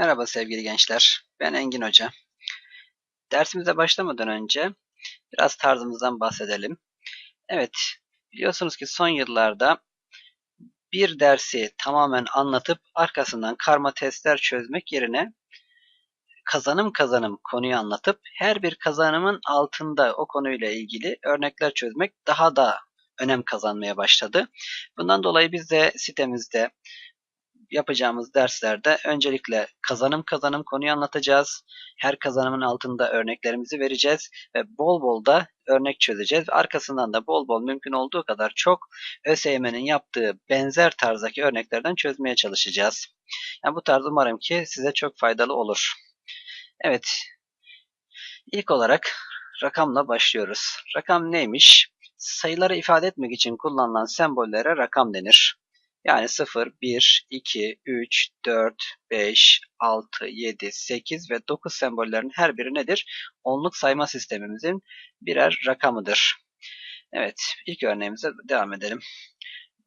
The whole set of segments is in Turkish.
Merhaba sevgili gençler. Ben Engin Hoca. Dersimize başlamadan önce biraz tarzımızdan bahsedelim. Evet, biliyorsunuz ki son yıllarda bir dersi tamamen anlatıp arkasından karma testler çözmek yerine kazanım kazanım konuyu anlatıp her bir kazanımın altında o konuyla ilgili örnekler çözmek daha da önem kazanmaya başladı. Bundan dolayı biz de sitemizde yapacağımız derslerde öncelikle kazanım kazanım konuyu anlatacağız. Her kazanımın altında örneklerimizi vereceğiz ve bol bol da örnek çözeceğiz. Arkasından da bol bol mümkün olduğu kadar çok ÖSYM'nin yaptığı benzer tarzdaki örneklerden çözmeye çalışacağız. Yani bu tarz umarım ki size çok faydalı olur. Evet, ilk olarak rakamla başlıyoruz. Rakam neymiş? Sayıları ifade etmek için kullanılan sembollere rakam denir. Yani 0, 1, 2, 3, 4, 5, 6, 7, 8 ve 9 sembollerin her biri nedir? Onluk sayma sistemimizin birer rakamıdır. Evet, ilk örneğimize devam edelim.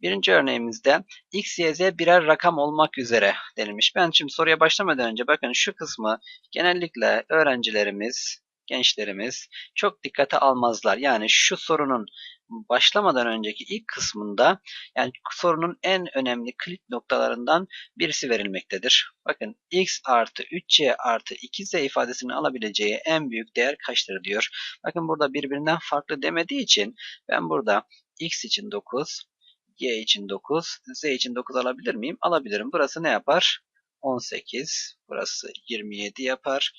Birinci örneğimizde x, y, z birer rakam olmak üzere denilmiş. Ben şimdi soruya başlamadan önce bakın şu kısmı genellikle öğrencilerimiz, gençlerimiz çok dikkate almazlar. Yani şu sorunun başlamadan önceki ilk kısmında yani sorunun en önemli kilit noktalarından birisi verilmektedir. Bakın x artı 3c artı 2z ifadesini alabileceği en büyük değer kaçtır diyor. Bakın burada birbirinden farklı demediği için ben burada x için 9, y için 9, z için 9 alabilir miyim? Alabilirim. Burası ne yapar? 18, burası 27 yapar.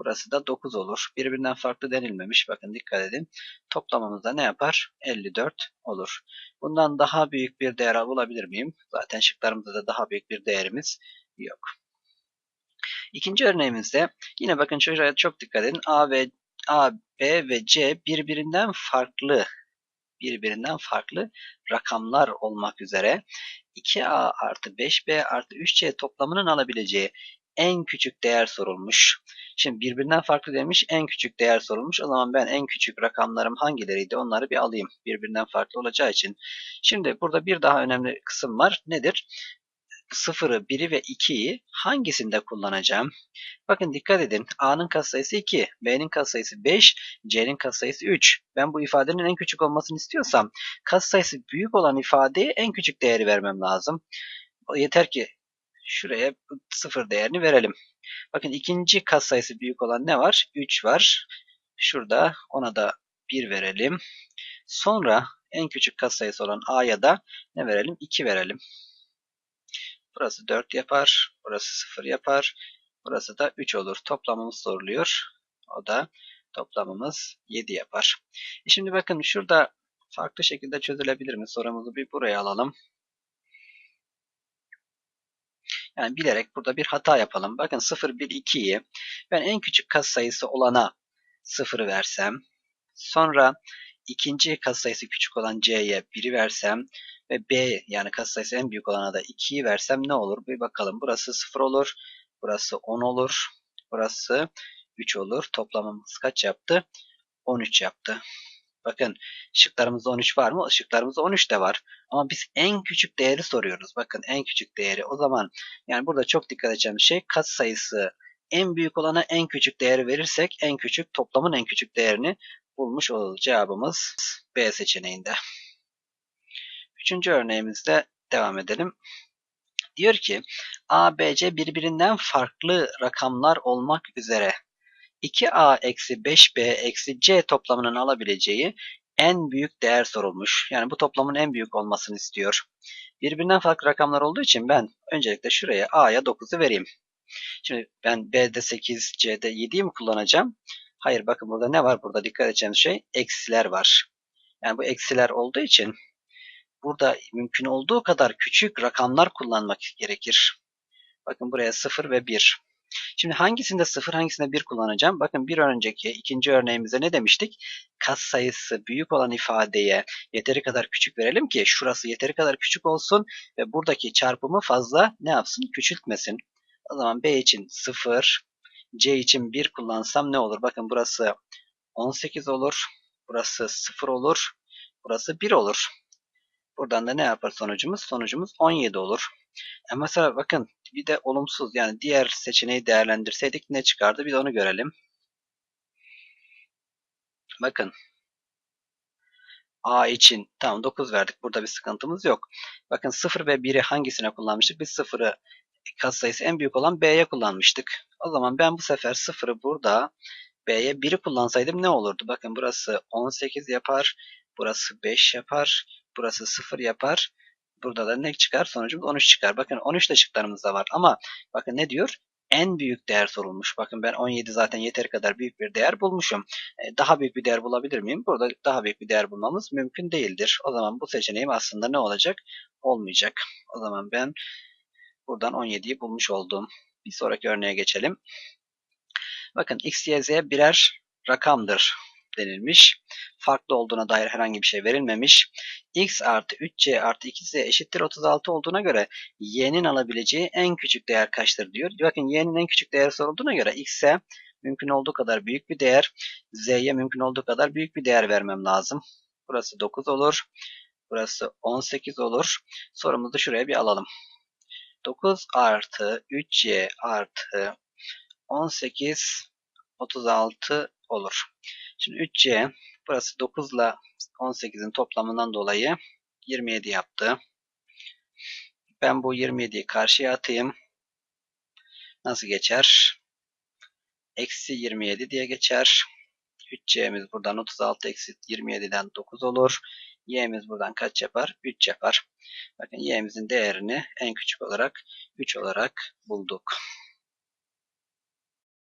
Burası da 9 olur. Birbirinden farklı denilmemiş. Bakın dikkat edin. Toplamamızda ne yapar? 54 olur. Bundan daha büyük bir değer bulabilir miyim? Zaten şıklarımızda da daha büyük bir değerimiz yok. İkinci örneğimizde yine bakın şuraya çok dikkat edin. A ve A, B ve C birbirinden farklı birbirinden farklı rakamlar olmak üzere 2A artı 5B artı 3C toplamının alabileceği en küçük değer sorulmuş. Şimdi birbirinden farklı demiş en küçük değer sorulmuş. O zaman ben en küçük rakamlarım hangileriydi onları bir alayım. Birbirinden farklı olacağı için. Şimdi burada bir daha önemli kısım var. Nedir? 0'ı, 1'i ve 2'yi hangisinde kullanacağım? Bakın dikkat edin. A'nın katsayısı 2, B'nin katsayısı 5, C'nin katsayısı 3. Ben bu ifadenin en küçük olmasını istiyorsam katsayısı büyük olan ifadeye en küçük değeri vermem lazım. Yeter ki şuraya 0 değerini verelim. Bakın ikinci katsayısı büyük olan ne var? 3 var. Şurada ona da 1 verelim. Sonra en küçük katsayısı olan A'ya da ne verelim? 2 verelim. Burası 4 yapar. Burası 0 yapar. Burası da 3 olur. Toplamımız soruluyor. O da toplamımız 7 yapar. E şimdi bakın şurada farklı şekilde çözülebilir mi? Sorumuzu bir buraya alalım. Yani bilerek burada bir hata yapalım. Bakın 0, 1, 2'yi ben en küçük katsayısı olana 0'ı versem. Sonra ikinci katsayısı küçük olan C'ye 1'i versem ve B yani katsayısı en büyük olana da 2'yi versem ne olur? Bir bakalım. Burası 0 olur. Burası 10 olur. Burası 3 olur. Toplamımız kaç yaptı? 13 yaptı. Bakın şıklarımızda 13 var mı? Şıklarımızda 13 de var. Ama biz en küçük değeri soruyoruz. Bakın en küçük değeri. O zaman yani burada çok dikkat edeceğimiz şey kat sayısı en büyük olana en küçük değeri verirsek en küçük toplamın en küçük değerini bulmuş oluruz. Cevabımız B seçeneğinde. Üçüncü örneğimizde devam edelim. Diyor ki A, B, C birbirinden farklı rakamlar olmak üzere 2a eksi 5b eksi c toplamının alabileceği en büyük değer sorulmuş. Yani bu toplamın en büyük olmasını istiyor. Birbirinden farklı rakamlar olduğu için ben öncelikle şuraya a'ya 9'u vereyim. Şimdi ben b'de 8, c'de 7'yi mi kullanacağım? Hayır bakın burada ne var? Burada dikkat edeceğimiz şey eksiler var. Yani bu eksiler olduğu için burada mümkün olduğu kadar küçük rakamlar kullanmak gerekir. Bakın buraya 0 ve 1. Şimdi hangisinde 0 hangisinde 1 kullanacağım? Bakın bir önceki ikinci örneğimizde ne demiştik? Kat sayısı büyük olan ifadeye yeteri kadar küçük verelim ki şurası yeteri kadar küçük olsun ve buradaki çarpımı fazla ne yapsın? Küçültmesin. O zaman B için 0, C için 1 kullansam ne olur? Bakın burası 18 olur. Burası 0 olur. Burası 1 olur. Buradan da ne yapar sonucumuz? Sonucumuz 17 olur. E mesela bakın bir de olumsuz yani diğer seçeneği değerlendirseydik ne çıkardı bir de onu görelim. Bakın A için tamam 9 verdik. Burada bir sıkıntımız yok. Bakın 0 ve 1'i hangisine kullanmıştık? Biz 0'ı katsayısı en büyük olan B'ye kullanmıştık. O zaman ben bu sefer 0'ı burada B'ye 1'i kullansaydım ne olurdu? Bakın burası 18 yapar. Burası 5 yapar. Burası 0 yapar. Burada da ne çıkar? Sonucumuz 13 çıkar. Bakın 13 de şıklarımız da var. Ama bakın ne diyor? En büyük değer sorulmuş. Bakın ben 17 zaten yeteri kadar büyük bir değer bulmuşum. E, Daha büyük bir değer bulabilir miyim? Burada daha büyük bir değer bulmamız mümkün değildir. O zaman bu seçeneğim aslında ne olacak? Olmayacak. O zaman ben buradan 17'yi bulmuş oldum. Bir sonraki örneğe geçelim. Bakın x, y, z birer rakamdır denilmiş. Farklı olduğuna dair herhangi bir şey verilmemiş. x artı 3c artı 2z eşittir 36 olduğuna göre y'nin alabileceği en küçük değer kaçtır diyor. Bakın y'nin en küçük değeri sorulduğuna göre x'e mümkün olduğu kadar büyük bir değer, z'ye mümkün olduğu kadar büyük bir değer vermem lazım. Burası 9 olur. Burası 18 olur. Sorumuzu şuraya bir alalım. 9 artı 3y artı 18 36 olur. Şimdi 3c burası 9 ile 18'in toplamından dolayı 27 yaptı. Ben bu 27'yi karşıya atayım. Nasıl geçer? Eksi 27 diye geçer. 3c'miz buradan 36 eksi 27'den 9 olur. y'miz buradan kaç yapar? 3 yapar. Bakın y'mizin değerini en küçük olarak 3 olarak bulduk.